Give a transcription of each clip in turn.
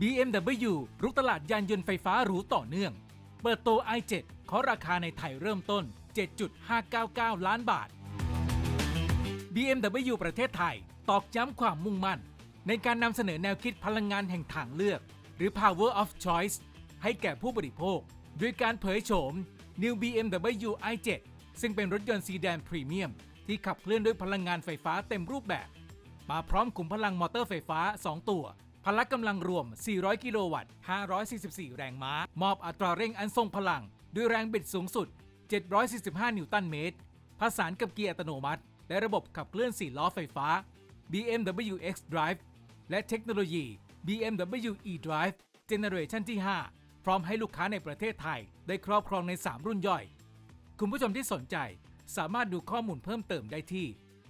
BMW รุกตลาดยานยนต์ไฟฟ้าหรูต่อเนื่อง เปิดตัว i7 ขอราคาในไทยเริ่มต้น 7.599 ล้านบาท BMW ประเทศไทย ตอกย้ำความมุ่งมั่น ในการนำเสนอแนวคิดพลังงานแห่งทางเลือก หรือ Power of Choice ให้แก่ผู้บริโภค ด้วยการเผยโฉม New BMW i7 ซึ่งเป็นรถยนต์ซีแดนพรีเมียม ที่ขับเคลื่อนด้วยพลังงานไฟฟ้าเต็มรูปแบบ มาพร้อมขุมพลังมอเตอร์ไฟฟ้า 2 ตัว ละกำลังรวม 400 กิโลวัตต์ 544 แรงม้า มอบอัตราเร่งอันทรงพลัง ด้วยแรงบิดสูงสุด 745 นิวตันเมตร ผสานกับเกียร์อัตโนมัติ และระบบขับเคลื่อน 4 ล้อไฟฟ้า BMW X Drive และเทคโนโลยี BMW eDrive เจเนอเรชันที่ 5 พร้อมให้ลูกค้าในประเทศไทย ได้ครอบครองใน 3 รุ่นย่อย คุณผู้ชมที่สนใจสามารถดูข้อมูลเพิ่มเติมได้ที่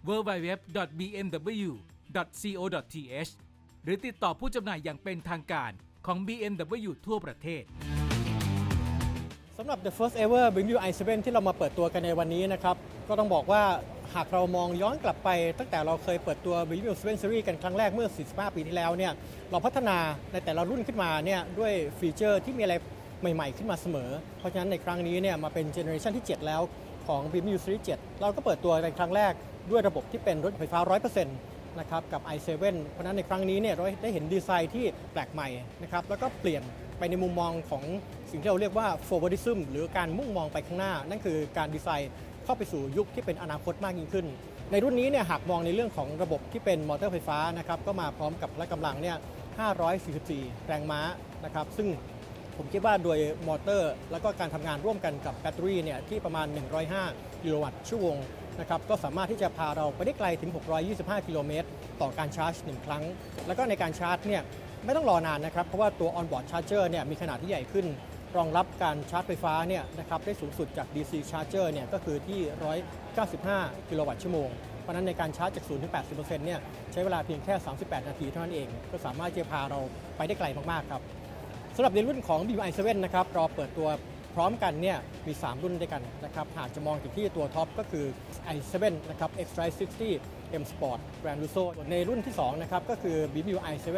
www.bmw.co.th หรือติดต่อผู้จำหน่ายอย่างเป็นทางการของ BMW ทั่วประเทศสำหรับ the first ever BMW i7 ที่เรามาเปิดตัวกันในวันนี้นะครับ ก็ต้องบอกว่าหากเรามองย้อนกลับไป ตั้งแต่เราเคยเปิดตัว BMW 7 Series กันครั้งแรกเมื่อ 45 ปีที่แล้วเนี่ยเราพัฒนาในแต่ละรุ่นขึ้นมาเนี่ยด้วยฟีเจอร์ที่มีอะไรใหม่ๆ ขึ้นมาเสมอ เพราะฉะนั้นในครั้งนี้เนี่ยมาเป็นเจเนอเรชันที่ 7 แล้วของ BMW Series 7 เราก็เปิดตัวในครั้งแรกด้วยระบบที่เป็นรถไฟฟ้า 100% นะครับกับ i7 เพราะนั้นในครั้งนี้เนี่ยเราได้เห็นดีไซน์ที่แปลกใหม่นะครับแล้วก็เปลี่ยนไปในมุมมองของสิ่งที่เราเรียกว่า forwardism หรือการมุ่งมองไปข้างหน้า นั่นคือการดีไซน์เข้าไปสู่ยุคที่เป็นอนาคตมากยิ่งขึ้น ในรุ่นนี้เนี่ยหากมองในเรื่องของระบบที่เป็นมอเตอร์ไฟฟ้านะครับก็มาพร้อมกับพละกำลังเนี่ย544 แรงม้านะครับซึ่งผมคิดว่าโดยมอเตอร์ แล้วก็การทำงานร่วมกันกับแบตเตอรี่เนี่ยที่ประมาณ 105กิโลวัตต์ชั่วโมง นะครับก็สามารถที่จะพาเราไปได้ไกลถึง 625 กิโลเมตรต่อการชาร์จ 1 ครั้ง แล้วก็ในการชาร์จเนี่ยไม่ต้องรอนานนะครับ เพราะว่าตัว on-board charger เนี่ยมีขนาดที่ใหญ่ขึ้น รองรับการชาร์จไฟฟ้าเนี่ยนะครับได้สูงสุดจาก DC charger เนี่ยก็คือที่ 195 กิโลวัตต์ชั่วโมง เพราะนั้นในการชาร์จจาก 0 ถึง 80%เนี่ยใช้เวลาเพียงแค่ 38 นาทีเท่านั้นเอง ก็สามารถจะพาเราไปได้ไกลมาก ๆ ครับสำหรับในรุ่นของ BYD i7 นะครับราเปิดตัว ร้อมกันเนี่ยมี 3 รุ่นด้วยกันนะครับหากจะมองถึงที่ตัวท็อปก็คือ i7 นะครับ X-Drive 60 M Sport Gran Lusso ในรุ่นที่2นะครับก็คือ BMW i7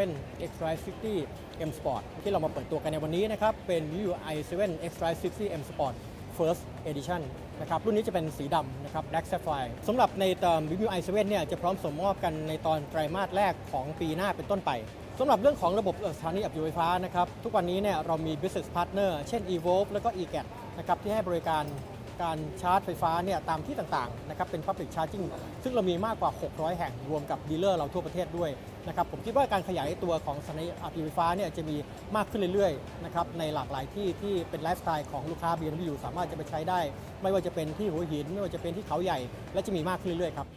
X-Drive 60 M Sport ที่เรามาเปิดตัวกันในวันนี้นะครับเป็น BMW i7 X-Drive 60 M Sport First Edition นะครับรุ่นนี้จะเป็นสีดำนะครับ Black Sapphire สำหรับในตอน BMW i7 เนี่ยจะพร้อมส่งมอบกันในตอนไตรมาสแรกของปีหน้าเป็นต้นไปสำหรับเรื่องของระบบสถานีอับอยู่ไฟฟ้านะครับ ทุกวันนี้เนี่ยเรามี business partner เช่น evolve แล้วก็ egat นะครับที่ให้บริการ การชาร์จไฟฟ้าเนี่ยตามที่ต่างๆนะครับเป็น public charging ซึ่งเรามีมากกว่า 600 แห่งรวมกับดีลเลอร์เราทั่วประเทศด้วยนะครับผมคิดว่าการขยายตัวของสถานีอัพไฟฟ้าเนี่ยจะมีมากขึ้นเรื่อยๆนะครับในหลากหลายที่ที่เป็นไลฟ์สไตล์ของลูกค้า BMW สามารถจะไปใช้ได้ ไม่ว่าจะเป็นที่หัวหิน ไม่ว่าจะเป็นที่เขาใหญ่ และจะมีมากขึ้นเรื่อยๆครับ